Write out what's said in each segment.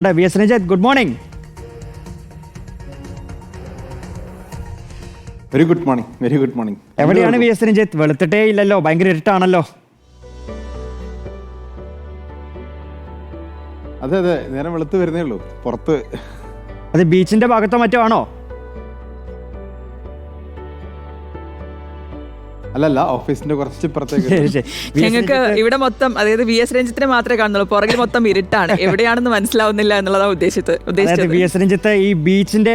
V S Ranjith good morning. Very good morning very good morning എവിടെയാണ് V S Ranjith? വെളുത്തിട്ടേ ഇല്ലല്ലോ ഭയങ്കര ഇരുട്ടാണല്ലോ. അതെ അതെ നേരം വെളുത്ത് വരുന്നേ ഉള്ളൂ പുറത്ത്. അത് ബീച്ചിന്റെ ഭാഗത്തോ മറ്റോ ആണോ? അല്ലല്ല ഓഫീസിന്റെ കുറച്ച്. ഞങ്ങൾക്ക് ഇവിടെ മൊത്തം അതായത് വി എസ് രഞ്ജിത്തിനെ മാത്രമേ കാണുന്നുള്ളൂ. പുറകിൽ മൊത്തം ഇരുട്ടാണ്. എവിടെയാണെന്ന് മനസ്സിലാവുന്നില്ല എന്നുള്ളതാണ് ഉദ്ദേശിച്ചത് വി എസ് രഞ്ജിത്ത് ഈ ബീച്ചിന്റെ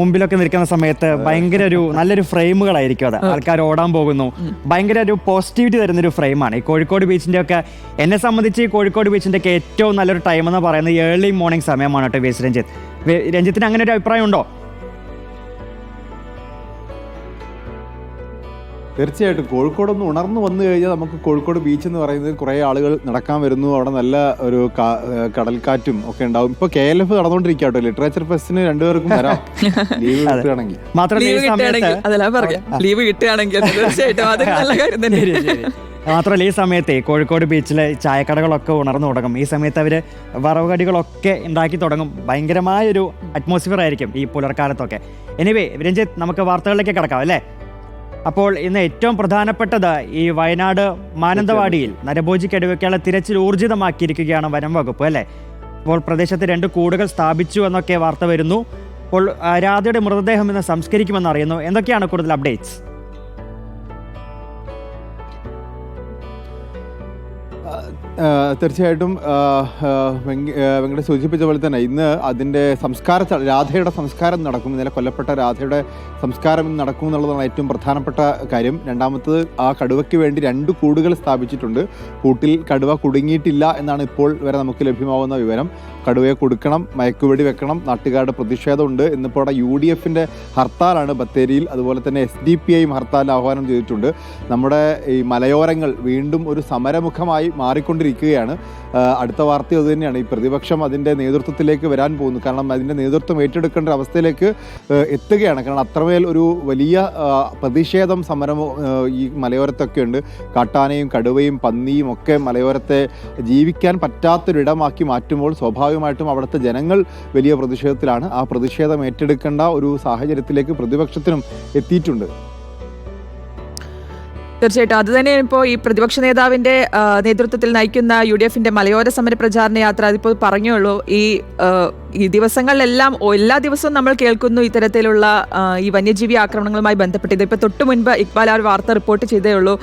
മുമ്പിലൊക്കെ നിൽക്കുന്ന സമയത്ത് ഭയങ്കര ഒരു നല്ലൊരു ഫ്രെയിമുകളായിരിക്കും അത്. ആൾക്കാർ ഓടാൻ പോകുന്നു. ഭയങ്കര ഒരു പോസിറ്റിവിറ്റി തരുന്ന ഒരു ഫ്രെയിമാണ്. ഈ കോഴിക്കോട് ബീച്ചിന്റെ ഒക്കെ എന്നെ സംബന്ധിച്ച് ഈ കോഴിക്കോട് ബീച്ചിന്റെ ഒക്കെ ഏറ്റവും നല്ലൊരു ടൈം എന്ന് പറയുന്നത് ഏർലി മോർണിംഗ് സമയമാണ് കേട്ടോ വി എസ് രഞ്ജിത്ത്. രഞ്ജിത്തിന് അങ്ങനെ ഒരു അഭിപ്രായം ഉണ്ടോ? തീർച്ചയായിട്ടും കോഴിക്കോടൊന്ന് ഉണർന്നു വന്നു കഴിഞ്ഞാൽ നമുക്ക് കോഴിക്കോട് ബീച്ച് എന്ന് പറയുന്നത് കുറേ ആളുകൾ നടക്കാൻ വരുന്നു. അവിടെ നല്ല ഒരു കടൽക്കാറ്റും ഒക്കെ ഉണ്ടാവും. ഇപ്പൊ കെ എൽ എഫ് നടന്നുകൊണ്ടിരിക്കുക കേട്ടോ. ലിറ്ററേച്ചർ ഫെസ്റ്റിന് രണ്ടുപേർക്കും വരാം. ലീവ് കിട്ടുകയാണെങ്കിൽ. മാത്രമല്ല ലീവ് ഈ സമയത്ത് കിട്ടുകയാണെങ്കിൽ തീർച്ചയായിട്ടും നല്ല കാര്യം തന്നെ. മാത്രമല്ല ഈ സമയത്തെ കോഴിക്കോട് ബീച്ചിലെ ചായക്കടകളൊക്കെ ഉണർന്നു തുടങ്ങും. ഈ സമയത്ത് അവർ വറവുകടികളൊക്കെ ഉണ്ടാക്കി തുടങ്ങും. ഭയങ്കരമായൊരു അറ്റ്മോസ്ഫിയർ ആയിരിക്കും ഈ പുലർക്കാലത്തൊക്കെ. എനിവേ രഞ്ജിത്ത് നമുക്ക് വാർത്തകളിലേക്ക് കിടക്കാം അല്ലേ? അപ്പോൾ ഇന്ന് ഏറ്റവും പ്രധാനപ്പെട്ടത് ഈ വയനാട് മാനന്തവാടിയിൽ നരഭോജിക്ക് ഇടവയ്ക്കുള്ള തിരച്ചിൽ ഊർജിതമാക്കിയിരിക്കുകയാണ് വനം വകുപ്പ് അല്ലേ? അപ്പോൾ പ്രദേശത്ത് രണ്ട് കൂടുകൾ സ്ഥാപിച്ചു എന്നൊക്കെ വാർത്ത വരുന്നു. അപ്പോൾ രാധയുടെ മൃതദേഹം ഇന്ന് സംസ്കരിക്കുമെന്ന് അറിയുന്നു. എന്തൊക്കെയാണ് കൂടുതൽ അപ്ഡേറ്റ്സ്? തീർച്ചയായിട്ടും വെങ്കട സൂചിപ്പിച്ച പോലെ തന്നെ ഇന്ന് അതിന്റെ സംസ്കാര രാധയുടെ സംസ്കാരം നടക്കും ഇന്നലെ കൊല്ലപ്പെട്ട രാധയുടെ സംസ്കാരം ഇന്ന് നടക്കും എന്നുള്ളതാണ് ഏറ്റവും പ്രധാനപ്പെട്ട കാര്യം. രണ്ടാമത്തത് ആ കടുവയ്ക്ക് വേണ്ടി രണ്ട് കൂടുകൾ സ്ഥാപിച്ചിട്ടുണ്ട്. കൂട്ടിൽ കടുവ കുടുങ്ങിയിട്ടില്ല എന്നാണ് ഇപ്പോൾ വരെ നമുക്ക് ലഭ്യമാവുന്ന വിവരം. കടുവയെ കൊടുക്കണം മയക്കുവെടി വെക്കണം നാട്ടുകാരുടെ പ്രതിഷേധമുണ്ട്. ഇന്നിപ്പോൾ അവിടെ യു ഡി എഫിന്റെ ഹർത്താലാണ് ബത്തേരിയിൽ അതുപോലെ തന്നെ എസ് ഡി പി ഐയും ഹർത്താൽ ആഹ്വാനം ചെയ്തിട്ടുണ്ട്. നമ്മുടെ ഈ മലയോരങ്ങൾ വീണ്ടും ഒരു സമരമുഖമായി മാറിക്കൊണ്ടിരിക്കുകയാണ്. അടുത്ത വാർത്ത അത് തന്നെയാണ്. ഈ പ്രതിപക്ഷം അതിന്റെ നേതൃത്വത്തിലേക്ക് വരാൻ പോകുന്നു. കാരണം അതിന്റെ നേതൃത്വം ഏറ്റെടുക്കേണ്ട അവസ്ഥയിലേക്ക് എത്തുകയാണ്. കാരണം അത്രമേൽ ഒരു വലിയ പ്രതിഷേധം സമരം ഈ മലയോരത്തൊക്കെ ഉണ്ട്. കാട്ടാനയും കടുവയും പന്നിയും ഒക്കെ മലയോരത്തെ ജീവിക്കാൻ പറ്റാത്തൊരിടമാക്കി മാറ്റുമ്പോൾ സ്വാഭാവികമായിട്ടും അവിടുത്തെ ജനങ്ങൾ വലിയ പ്രതിഷേധത്തിലാണ്. ആ പ്രതിഷേധം ഏറ്റെടുക്കേണ്ട ഒരു സാഹചര്യത്തിലേക്ക് പ്രതിപക്ഷത്തിനും എത്തിയിട്ടുണ്ട്. തീർച്ചയായിട്ടും. അത് തന്നെയാണ് ഇപ്പോൾ ഈ പ്രതിപക്ഷ നേതാവിന്റെ നേതൃത്വത്തിൽ നയിക്കുന്ന യു ഡി എഫിന്റെ മലയോര സമര പ്രചാരണ യാത്ര അതിപ്പോൾ പറഞ്ഞുള്ളൂ ഈ ഈ ദിവസങ്ങളിലെല്ലാം എല്ലാ ദിവസവും നമ്മൾ കേൾക്കുന്നു ഇത്തരത്തിലുള്ള ഈ വന്യജീവി ആക്രമണങ്ങളുമായി ബന്ധപ്പെട്ട്. ഇതിപ്പോൾ തൊട്ട് മുൻപ് ഇക്ബാൽ ആ വാർത്ത റിപ്പോർട്ട് ചെയ്തേ ഉള്ളൂ.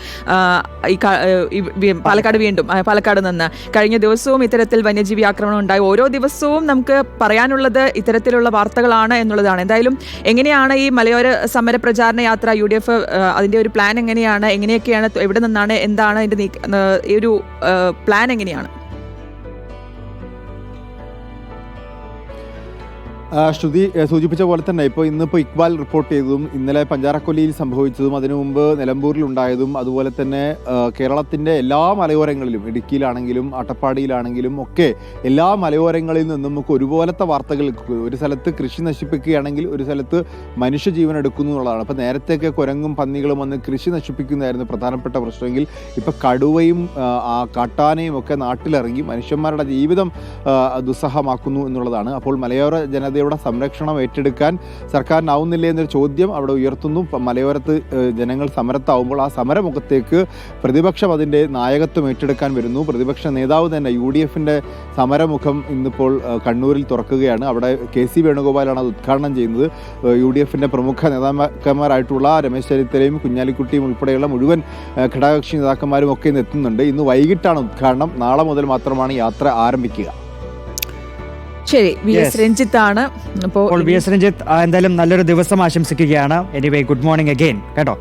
ഈ പാലക്കാട് വീണ്ടും പാലക്കാട് നിന്ന്. കഴിഞ്ഞ ദിവസവും ഇത്തരത്തിൽ വന്യജീവി ആക്രമണം ഉണ്ടായി. ഓരോ ദിവസവും നമുക്ക് പറയാനുള്ളത് ഇത്തരത്തിലുള്ള വാർത്തകളാണ് എന്നുള്ളതാണ്. എന്തായാലും എങ്ങനെയാണ് ഈ മലയോര സമര പ്രചാരണ യാത്ര യു ഡി എഫ് അതിന്റെ ഒരു പ്ലാൻ എങ്ങനെയാണ് എങ്ങനെയൊക്കെയാണ് എവിടെ നിന്നാണ് എന്താണ് അതിന്റെ ഒരു പ്ലാൻ എങ്ങനെയാണ്? ശ്രുതി സൂചിപ്പിച്ച പോലെ തന്നെ ഇപ്പോൾ ഇന്നിപ്പോൾ ഇക്ബാൽ റിപ്പോർട്ട് ചെയ്തതും ഇന്നലെ പഞ്ചാരക്കൊല്ലിയിൽ സംഭവിച്ചതും അതിനു മുമ്പ് നിലമ്പൂരിൽ ഉണ്ടായതും അതുപോലെ തന്നെ കേരളത്തിന്റെ എല്ലാ മലയോരങ്ങളിലും ഇടുക്കിയിലാണെങ്കിലും അട്ടപ്പാടിയിലാണെങ്കിലും ഒക്കെ എല്ലാ മലയോരങ്ങളിൽ നിന്നും നമുക്ക് ഒരുപോലത്തെ വാർത്തകൾ ഒരു സ്ഥലത്ത് കൃഷി നശിപ്പിക്കുകയാണെങ്കിൽ ഒരു സ്ഥലത്ത് മനുഷ്യജീവൻ എടുക്കുന്നു എന്നുള്ളതാണ്. അപ്പോൾ നേരത്തെയൊക്കെ കുരങ്ങും പന്നികളും വന്ന് കൃഷി നശിപ്പിക്കുന്നതായിരുന്നു പ്രധാനപ്പെട്ട പ്രശ്നമെങ്കിൽ ഇപ്പോൾ കടുവയും കാട്ടാനയും ഒക്കെ നാട്ടിലിറങ്ങി മനുഷ്യന്മാരുടെ ജീവിതം ദുസ്സഹമാക്കുന്നു എന്നുള്ളതാണ്. അപ്പോൾ മലയോര ജനതയുടെ സംരക്ഷണം ഏറ്റെടുക്കാൻ സർക്കാരിനാവുന്നില്ലേ എന്നൊരു ചോദ്യം അവിടെ ഉയർത്തുന്നു. മലയോരത്ത് ജനങ്ങൾ സമരത്താവുമ്പോൾ ആ സമരമുഖത്തേക്ക് പ്രതിപക്ഷം അതിന്റെ നായകത്വം ഏറ്റെടുക്കാൻ വരുന്നു. പ്രതിപക്ഷ നേതാവ് തന്നെ യു ഡി എഫിന്റെ സമരമുഖം ഇന്നിപ്പോൾ കണ്ണൂരിൽ തുറക്കുകയാണ്. അവിടെ കെ സി വേണുഗോപാലാണ് അത് ഉദ്ഘാടനം ചെയ്യുന്നത്. യു ഡി എഫിന്റെ പ്രമുഖ നേതാക്കന്മാരായിട്ടുള്ള രമേശ് ചെന്നിത്തലയും കുഞ്ഞാലിക്കുട്ടിയും ഉൾപ്പെടെയുള്ള മുഴുവൻ ഘടകകക്ഷി നേതാക്കന്മാരും ഒക്കെ ഇന്ന് എത്തുന്നുണ്ട്. ഇന്ന് വൈകിട്ടാണ് ഉദ്ഘാടനം. നാളെ മുതൽ മാത്രമാണ് യാത്ര ആരംഭിക്കുക. ശരി വി. എസ് രഞ്ജിത്ത് ആണ് അപ്പോൾ വി എസ് രഞ്ജിത്ത് എന്തായാലും നല്ലൊരു ദിവസം ആശംസിക്കുകയാണ്. എനിവേ ഗുഡ് മോർണിംഗ് അഗെയിൻ കേട്ടോ?